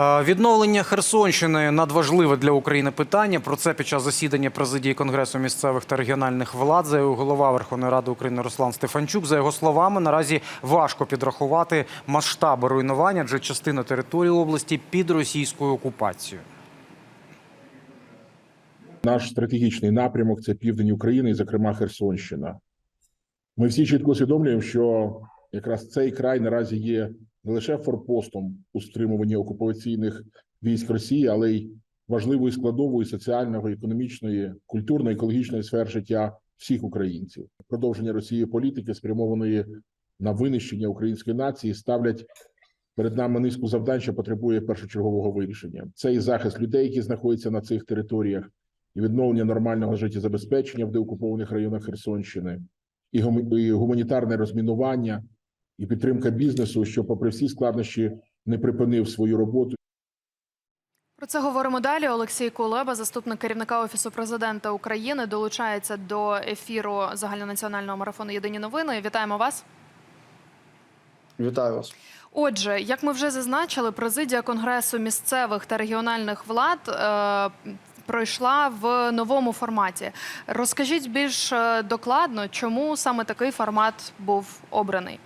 Е, Відновлення Херсонщини надважливе для України питання. Про це під час засідання президії Конгресу місцевих та регіональних влад заявив голова Верховної Ради України Руслан Стефанчук. За його словами, наразі важко підрахувати масштаби руйнування, адже частина території області під російською окупацією. Наш стратегічний напрямок це південь України, і, зокрема, Херсонщина. Ми всі чітко усвідомлюємо, що якраз цей край наразі є не лише форпостом у стримуванні окупаційних військ Росії, але й важливою складовою соціального, економічної, культурно-екологічної сфер життя всіх українців. Продовження Росії політики, спрямованої на винищення української нації, ставлять перед нами низку завдань, що потребує першочергового вирішення. Це і захист людей, які знаходяться на цих територіях, і відновлення нормального життєзабезпечення в деокупованих районах Херсонщини, і гуманітарне розмінування, і підтримка бізнесу, що, попри всі складнощі, не припинив свою роботу Про це говоримо далі. Олексій Кулеба, заступник керівника офісу президента України, долучається до ефіру загальнонаціонального марафону Єдині новини. Вітаємо вас. Вітаю вас. Отже, як ми вже зазначили, президія конгресу місцевих та регіональних влад е, пройшла в новому форматі. Розкажіть більш е, докладно, чому саме такий формат був обраний.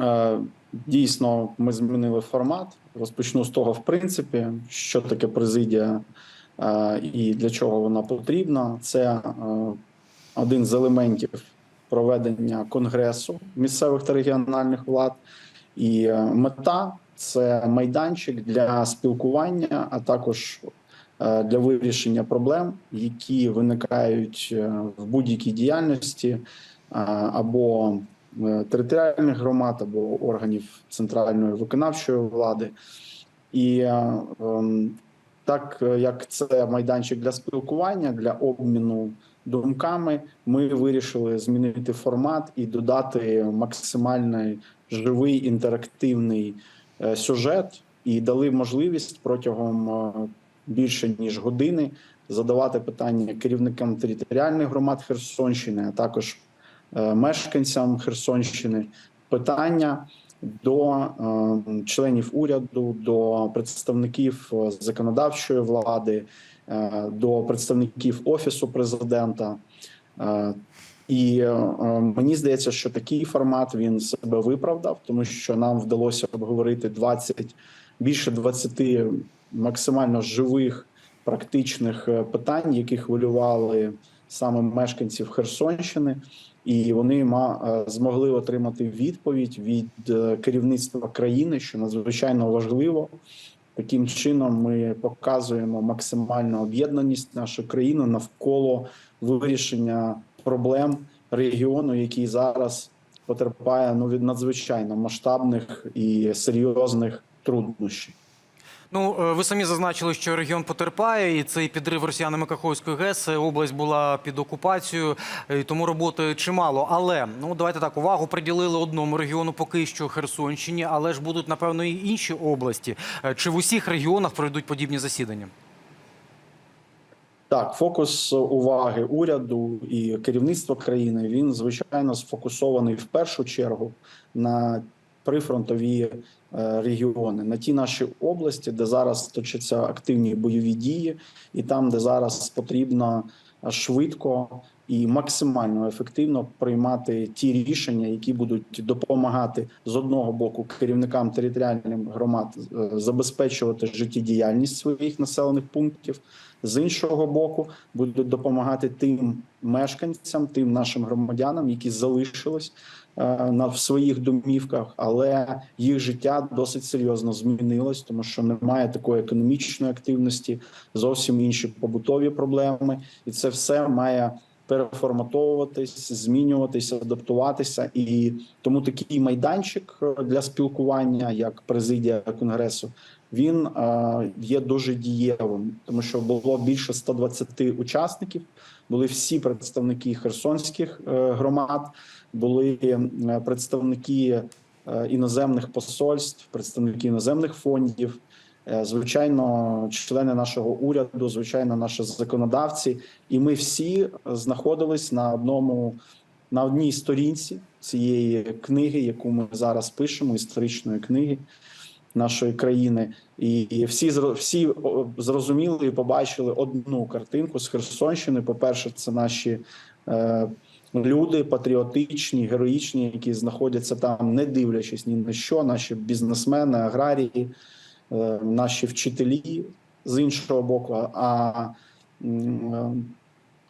Е, Дійсно, ми змінили формат. Розпочну з того, в принципі, що таке президія е, і для чого вона потрібна. Це е, один з елементів проведення конгресу місцевих та регіональних влад. І мета це майданчик для спілкування, а також для вирішення проблем, які виникають в будь-якій діяльності або територіальних громад або органів центральної виконавчої влади. І е, ем, так е, як це майданчик для спілкування, для обміну думками, ми вирішили змінити формат і додати максимальний живий інтерактивний е, сюжет, і дали можливість протягом е, більше ніж години задавати питання керівникам територіальних громад Херсонщини, а також е, мешканцям Херсонщини питання до е, членів уряду, до представників е, законодавчої влади, е, до представників офісу президента. Е, І е, мені здається, що такий формат він себе виправдав, тому що нам вдалося обговорити 20, більше 20 максимально живих практичних е, питань, які хвилювали саме мешканців Херсонщини, і вони е, змогли отримати відповідь від е, керівництва країни, що надзвичайно важливо. Таким чином ми показуємо максимальну об'єднаність нашої країни навколо вирішення проблем регіону, який зараз потерпає ну від надзвичайно масштабних і серйозних труднощів. Ну, е, ви самі зазначили, що регіон потерпає, і цей підрив росіянами Каховської ГЕС е, область була під окупацією, е, і тому роботи чимало. Але ну давайте так увагу приділили одному регіону, поки що Херсонщині, але ж будуть напевно і інші області. Чи в усіх регіонах пройдуть подібні засідання? Так, фокус уваги уряду і керівництва країни він звичайно сфокусований в першу чергу на прифронтові е, регіони, на ті наші області, де зараз точаться активні бойові дії, і там, де зараз потрібно швидко і максимально ефективно приймати ті рішення, які будуть допомагати з одного боку керівникам територіальних громад е, забезпечувати життєдіяльність своїх населених пунктів. З іншого боку, будуть допомагати тим мешканцям, тим нашим громадянам, які залишились е, на в своїх домівках, але їх життя досить серйозно змінилось, тому що немає такої економічної активності, зовсім інші побутові проблеми, і це все має переформатовуватись, змінюватись, адаптуватися, і тому такий майданчик е, для спілкування, як президія конгресу, він е, є дуже дієвим, тому що було більше 120 учасників. Були всі представники херсонських е, громад, були представники іноземних посольств, представники іноземних фондів. Е, Звичайно, члени нашого уряду, звичайно, наші законодавці, і ми всі знаходились на одному на одній сторінці цієї книги, яку ми зараз пишемо, історичної книги. нашої країни, і, всі всі зрозуміли і побачили одну картинку з Херсонщини. По перше, це наші. Е, Люди патріотичні, героїчні, які знаходяться там, не дивлячись ні на що, наші бізнесмени, аграрії, наші вчителі з іншого боку. А е,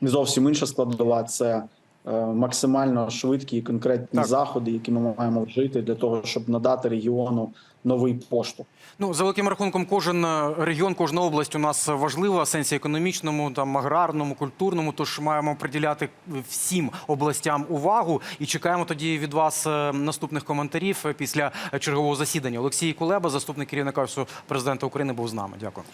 зовсім інша складова це е, максимально швидкі і конкретні Так. заходи, які ми маємо вжити для того, щоб надати регіону новий поштовх. Ну, за великим рахунком, кожен е, регіон, кожна область у нас важлива в сенсі економічному, там аграрному, культурному. Тож маємо приділяти всім областям увагу і чекаємо тоді від вас е, наступних коментарів е, після чергового засідання. Олексій Кулеба, заступник керівника Офісу президента України, був з нами. Дякую.